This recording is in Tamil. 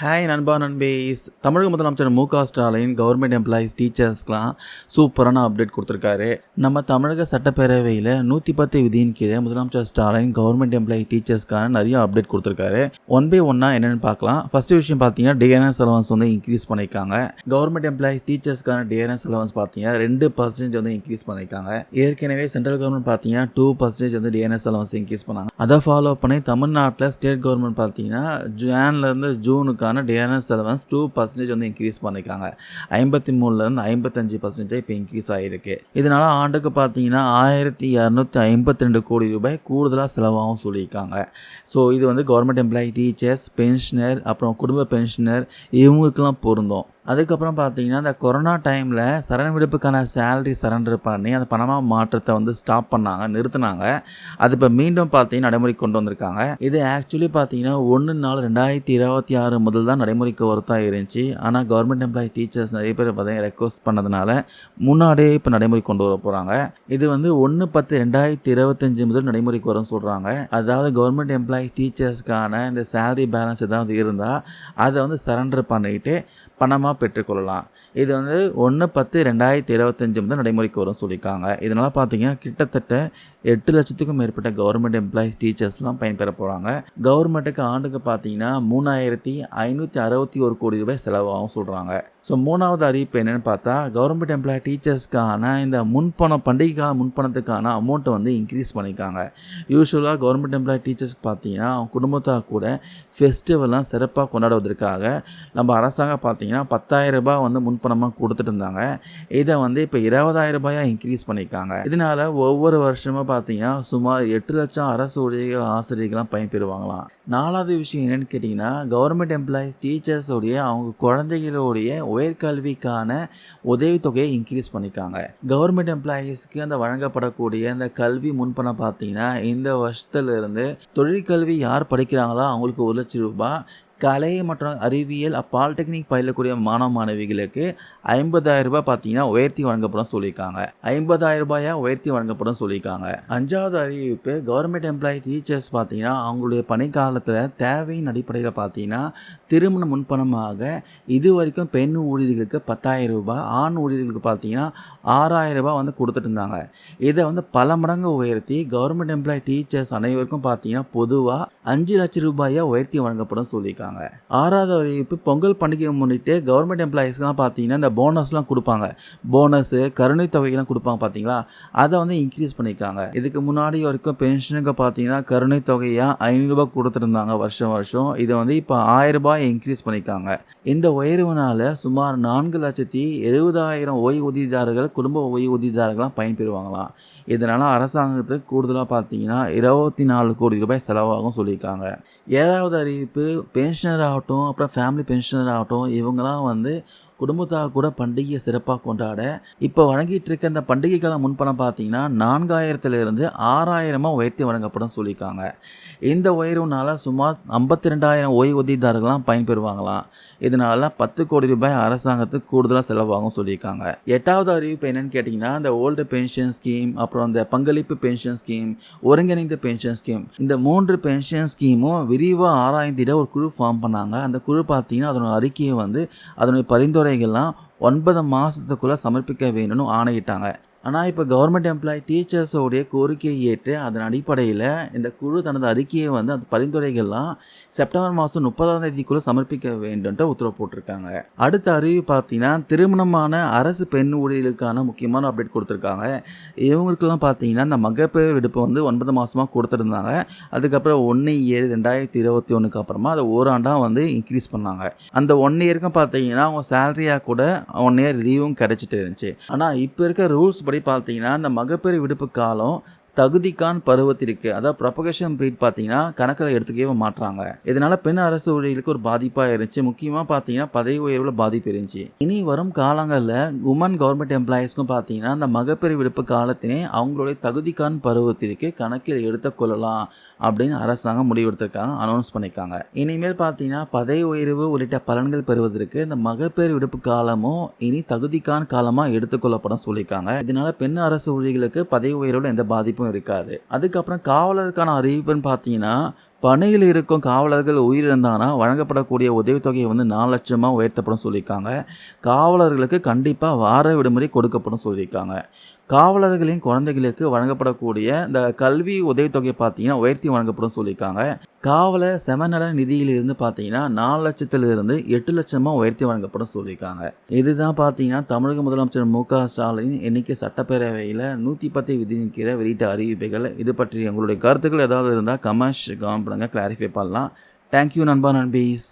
ஹாய் நண்பா நண்பேஸ் தமிழக முதலமைச்சர் மு க ஸ்டாலின் கவர்மெண்ட் எம்ப்ளாயீஸ் டீச்சர்ஸ்க்கெலாம் சூப்பரான அப்டேட் கொடுத்துருக்காரு. நம்ம தமிழக சட்டப்பேரவையில் நூற்றி பத்து விதியின் கீழே முதலமைச்சர் ஸ்டாலின் கவர்மெண்ட் எம்ப்ளாயி டீச்சர்ஸ்க்கான நிறைய அப்டேட் கொடுத்துருக்காரு. ஒன் பை ஒன்னாக என்னென்னு பார்க்கலாம். ஃபஸ்ட்டு விஷயம் பார்த்தீங்கன்னா டிஎன்எஸ் அலவன்ஸ் வந்து இன்க்ரீஸ் பண்ணியிருக்காங்க. கவர்மெண்ட் எம்ப்ளாயீஸ் டீச்சர்ஸ்க்கான டிஎன்எஸ் அலவன்ஸ் பார்த்தீங்கன்னா ரெண்டு பர்சன்டேஜ் வந்து இன்க்ரீஸ் பண்ணியிருக்காங்க. ஏற்கனவே சென்ட்ரல் கவர்மெண்ட் பார்த்தீங்கன்னா டூ பர்சன்டேஜ் வந்து டிஎன்எஸ் அலவன்ஸ் இன்க்ரீஸ் பண்ணாங்க. அதை ஃபாலோ பண்ணி தமிழ்நாட்டில் ஸ்டேட் கவர்மெண்ட் பார்த்தீங்கன்னா ஜான்லேருந்து ஜூனுக்கான டிஎன்எஸ் அலவன்ஸ் டூ பர்சன்டேஜ் வந்து இன்க்ரீஸ் பண்ணியிருக்காங்க ஐம்பத்தி மூணுலேருந்து ஐம்பத்தஞ்சு பர்சன்டேஜ் இப்போ இன்க்ரீஸ் ஆகிருக்கு இதனால் ஆண்டுக்கு பார்த்தீங்கன்னா ஆயிரத்தி இரநூத்தி ஐம்பத்தி ரெண்டு கோடி ரூபாய் கூடுதலாக செலவாகவும் சொல்லியிருக்காங்க. ஸோ இது வந்து கவர்மெண்ட் எம்ப்ளாயி டீச்சர்ஸ் பென்ஷனர் அப்புறம் குடும்ப பென்ஷனர் இவங்களுக்கெல்லாம் பொருந்தும். அதுக்கப்புறம் பார்த்தீங்கன்னா இந்த கொரோனா டைமில் சரண் விடுப்புக்கான சேலரி சரண்டர் பண்ணி அந்த பணமாக மாற்றத்தை வந்து ஸ்டாப் பண்ணாங்க நிறுத்தினாங்க. அது இப்போ மீண்டும் பார்த்தீங்கன்னா நடைமுறை கொண்டு வந்திருக்காங்க. இது ஆக்சுவலி பார்த்தீங்கன்னா ஒன்று நாள் ரெண்டாயிரத்தி இருபத்தி ஆறு முதல் தான் நடைமுறைக்கு ஒருத்தாக இருந்துச்சு. ஆனால் கவர்மெண்ட் எம்ப்ளாயி டீச்சர்ஸ் நிறைய பேர் பார்த்தீங்கன்னா ரெக்வஸ்ட் பண்ணதுனால முன்னாடியே இப்போ நடைமுறை கொண்டு வர போகிறாங்க இது வந்து ஒன்று பத்து ரெண்டாயிரத்தி இருபத்தஞ்சு முதல் நடைமுறைக்கு வரும்னு சொல்கிறாங்க அதாவது கவர்மெண்ட் எம்ப்ளாயி டீச்சர்ஸ்க்கான இந்த சேலரி பேலன்ஸ் ஏதாவது இருந்தால் அதை வந்து சரண்டர் பண்ணிட்டு பணமாக பெற்றுக்கொள்ளலாம். இது வந்து ஒன்று பத்து ரெண்டாயிரத்தி இருபத்தஞ்சு முதல் நடைமுறைக்கு வரும் சொல்லியிருக்காங்க. இதனால் பார்த்தீங்கன்னா கிட்டத்தட்ட எட்டு லட்சத்துக்கும் மேற்பட்ட கவர்மெண்ட் எம்ப்ளாயிஸ் டீச்சர்ஸ்லாம் பயன்பெற போகிறாங்க கவர்மெண்ட்டுக்கு ஆண்டுக்கு பார்த்தீங்கன்னா மூணாயிரத்தி ஐநூற்றி அறுபத்தி ஒரு கோடி ரூபாய் செலவாகும் சொல்கிறாங்க ஸோ மூணாவது அறிவிப்பு என்னென்னு பார்த்தா கவர்மெண்ட் எம்ப்ளாயி டீச்சர்ஸ்க்கான இந்த முன்பணம் பண்டிகைக்கால முன்பணத்துக்கான அமௌண்ட்டை வந்து இன்க்ரீஸ் பண்ணியிருக்காங்க. யூஸ்வலாக கவர்மெண்ட் எம்ப்ளாயி டீச்சர்ஸ்க்கு பார்த்தீங்கன்னா அவங்க குடும்பத்தாக கூட ஃபெஸ்டிவல்லாம் சிறப்பாக கொண்டாடுவதற்காக நம்ம அரசாங்கம் பார்த்தீங்கன்னா பத்தாயிரம் ரூபாய் வந்து முன்பணமாக கொடுத்துட்டு இருந்தாங்க இதை வந்து இப்போ இருபதாயிரம் ரூபாயாக இன்க்ரீஸ் பண்ணியிருக்காங்க. இதனால் ஒவ்வொரு வருஷமும் பார்த்தீங்கன்னா சுமார் எட்டு லட்சம் அரசு ஊழியர்கள் ஆசிரியர்கள்லாம் பயன்பெறுவாங்களாம் நாலாவது விஷயம் என்னென்னு கேட்டிங்கன்னா கவர்மெண்ட் எம்ப்ளாயீஸ் டீச்சர்ஸோடைய அவங்க குழந்தைகளுடைய உயர்கல்விக்கான உதவித்தொகையை இன்க்ரீஸ் பண்ணியிருக்காங்க. கவர்மெண்ட் எம்ப்ளாயீஸ்க்கு அந்த வழங்கப்படக்கூடிய அந்த கல்வி முன்பணம் பார்த்தீங்கன்னா இந்த வருஷத்துலேருந்து தொழிற்கல்வி யார் படிக்கிறாங்களோ அவங்களுக்கு ஒரு லட்சம் ரூபாய் கலை மற்றும் அறிவியல் பாலிடெக்னிக் பயிலக்கூடிய மாணவ மாணவிகளுக்கு ஐம்பதாயிரம் ரூபாய் பார்த்தீங்கன்னா உயர்த்தி வழங்கப்படும் சொல்லியிருக்காங்க. ஐம்பதாயிரம் ரூபாயா உயர்த்தி வழங்கப்படும் சொல்லியிருக்காங்க. அஞ்சாவது அறிவிப்பு கவர்மெண்ட் எம்ப்ளாயி டீச்சர்ஸ் பார்த்தீங்கன்னா அவங்களுடைய பணிக்காலத்தில் தேவையின் அடிப்படையில் பார்த்தீங்கன்னா திருமண முன்பணமாக இது வரைக்கும் பெண் ஊழியர்களுக்கு பத்தாயிரம் ரூபாய் ஆண் ஊழியர்களுக்கு பார்த்தீங்கன்னா ஆறாயிரம் ரூபாய் வந்து கொடுத்துட்டு இருந்தாங்க. இதை வந்து பல மடங்கு உயர்த்தி கவர்மெண்ட் எம்ப்ளாயி டீச்சர்ஸ் அனைவருக்கும் பார்த்தீங்கன்னா பொதுவாக அஞ்சு லட்சம் ரூபாயை உயர்த்தி வழங்கப்படும் சொல்லியிருக்காங்க. ஆறாவது அறிவிப்பு பொங்கல் பண்டிகையை முன்னிட்டு கவர்மெண்ட் எம்ப்ளாயீஸ்லாம் பார்த்தீங்கன்னா இந்த போனஸ்லாம் கொடுப்பாங்க. போனஸு கருணை தொகைகள்லாம் கொடுப்பாங்க பார்த்தீங்களா அதை வந்து இன்க்ரீஸ் பண்ணியிருக்காங்க இதுக்கு முன்னாடி வரைக்கும் பென்ஷனுக்கு பார்த்தீங்கன்னா கருணை தொகையாக ஐநூறுரூபா கொடுத்துருந்தாங்க வருஷம் வருஷம். இதை வந்து இப்போ ஆயிரம் இன்க்ரீஸ் பண்ணியிருக்காங்க இந்த உயர்வுனால சுமார் நான்கு லட்சத்தி எழுபதாயிரம் ஓய்வூதியதாரர்கள் குடும்ப ஓய்வூதியதாரர்கள்லாம் பயன்பெறுவாங்களாம் இதனால் அரசாங்கத்துக்கு கூடுதலாக பார்த்தீங்கன்னா இருபத்தி நாலு கோடி ரூபாய் செலவாகும் சொல்லியிருக்காங்க. ஏழாவது அறிவிப்பு பென்ஷனர் ஆகட்டும் அப்புறம் ஃபேமிலி பென்ஷனர் ஆகட்டும் இவங்கெல்லாம் வந்து குடும்பத்தாக கூட பண்டிகையை சிறப்பாக கொண்டாட இப்போ வழங்கிட்டு இருக்க அந்த பண்டிகை கால முன்பணம் பார்த்தீங்கன்னா நான்காயிரத்துலேருந்து ஆறாயிரமாக உயர்த்தி வழங்கப்படும் சொல்லியிருக்காங்க. இந்த உயர்வுனால சுமார் ஐம்பத்தி ரெண்டாயிரம் ஓய்வூதியதாரர்கள்லாம் பயன்பெறுவாங்களாம். இதனால பத்து கோடி ரூபாய் அரசாங்கத்துக்கு கூடுதலாக செலவாகும் சொல்லியிருக்காங்க. எட்டாவது அறிவிப்பு என்னன்னு கேட்டிங்கன்னா இந்த ஓல்டு பென்ஷன் ஸ்கீம் அப்புறம் இந்த பங்களிப்பு பென்ஷன் ஸ்கீம் ஒருங்கிணைந்த பென்ஷன் ஸ்கீம் இந்த மூன்று பென்ஷன் ஸ்கீமும் விரிவாக ஆராய்ந்திட ஒரு குழு ஃபார்ம் பண்ணாங்க. அந்த குழு பார்த்தீங்கன்னா அதனோட அறிக்கையை வந்து அதனுடைய பரிந்துரை பரிந்துரைகள்லாம் ஒன்பது மாதத்துக்குள்ளே சமர்ப்பிக்க வேணும்னு ஆணையிட்டாங்க. ஆனால் இப்போ கவர்மெண்ட் எம்ப்ளாயி டீச்சர்ஸோடைய கோரிக்கையை ஏற்று அதன் அடிப்படையில் இந்த குழு தனது அறிக்கையை வந்து அந்த பரிந்துரைகள்லாம் செப்டம்பர் மாதம் முப்பதாம் தேதிக்குள்ளே சமர்ப்பிக்க வேண்டும்ட்டு உத்தரவு போட்டிருக்காங்க. அடுத்த அறிவு பார்த்தீங்கன்னா திருமணமான அரசு பெண் ஊழியர்களுக்கான முக்கியமான அப்டேட் கொடுத்துருக்காங்க. இவங்களுக்கெல்லாம் பார்த்தீங்கன்னா இந்த மகப்பேறு விடுப்பு வந்து ஒன்பது மாதமாக கொடுத்துருந்தாங்க. அதுக்கப்புறம் ஒன்று ஏழு ரெண்டாயிரத்தி இருபத்தி ஒன்றுக்கு அப்புறமா அதை ஓராண்டாக வந்து இன்க்ரீஸ் பண்ணாங்க. அந்த ஒன் இயருக்கும் பார்த்தீங்கன்னா அவங்க சேலரியாக கூட ஒன் இயர் லீவும் கிடைச்சிட்டு இருந்துச்சு. ஆனால் இப்போ இருக்க ரூல்ஸ் படி பார்த்தீங்கன்னா இந்த மகப்பேறு விடுப்பு காலம் தகுதிக்கான் பருவத்திற்கு அதாவது ப்ரொபகேஷன் ப்ரீட் பார்த்தீங்கன்னா கணக்கில் எடுத்துக்கவே மாட்டுறாங்க இதனால பெண் அரசு ஊழியர்களுக்கு ஒரு பாதிப்பாக இருந்துச்சு. முக்கியமாக பார்த்தீங்கன்னா பதவி உயர்வில் பாதிப்பு இருந்துச்சு. இனி வரும் காலங்களில் உமன் கவர்மெண்ட் எம்ப்ளாயீஸ்க்கும் பார்த்தீங்கன்னா அந்த மகப்பேறு விடுப்பு காலத்தினே அவங்களுடைய தகுதிக்கான் பருவத்திற்கு கணக்கில் எடுத்துக்கொள்ளலாம் அப்படின்னு அரசாங்கம் முடிவெடுத்திருக்காங்க அனௌன்ஸ் பண்ணியிருக்காங்க. இனிமேல் பார்த்தீங்கன்னா பதவி உயர்வு உள்ளிட்ட பலன்கள் பெறுவதற்கு இந்த மகப்பேறு விடுப்பு காலமும் இனி தகுதிக்கான காலமாக எடுத்துக்கொள்ளப்படும் சொல்லியிருக்காங்க. இதனால பெண் அரசு ஊழியர்களுக்கு பதவி உயர்வில் எந்த பாதிப்பும் இருக்காது. அதுக்கப்புறம் காவலருக்கான அறிவிப்புன்னு பார்த்தீங்கன்னா பணியில் இருக்கும் காவலர்கள் உயிரிழந்தானா வழங்கப்படக்கூடிய உதவித்தொகையை வந்து நாலு லட்சமாக உயர்த்தப்படும் சொல்லியிருக்காங்க. காவலர்களுக்கு கண்டிப்பாக வார விடுமுறை கொடுக்கப்படும் சொல்லியிருக்காங்க. காவலர்களின் குழந்தைகளுக்கு வழங்கப்படக்கூடிய இந்த கல்வி உதவித்தொகை பார்த்தீங்கன்னா உயர்த்தி வழங்கப்படும் சொல்லியிருக்காங்க. காவலர் செமநல நிதியிலிருந்து பார்த்தீங்கன்னா நாலு லட்சத்திலிருந்து எட்டு லட்சமாக உயர்த்தி வழங்கப்படும் சொல்லியிருக்காங்க. இதுதான் பார்த்தீங்கன்னா தமிழக முதலமைச்சர் மு க ஸ்டாலின் இன்னைக்கு சட்டப்பேரவையில் நூற்றி பத்து விதியின் கீழே வெளியிட்ட அறிவிப்புகள். இது பற்றி உங்களுடைய கருத்துக்கள் ஏதாவது இருந்தால் கமெண்ட்ஸ் கமெண்ட் பண்ணுங்கள் கிளாரிஃபை பண்ணலாம். தேங்க்யூ நண்பா நண்பீஸ்.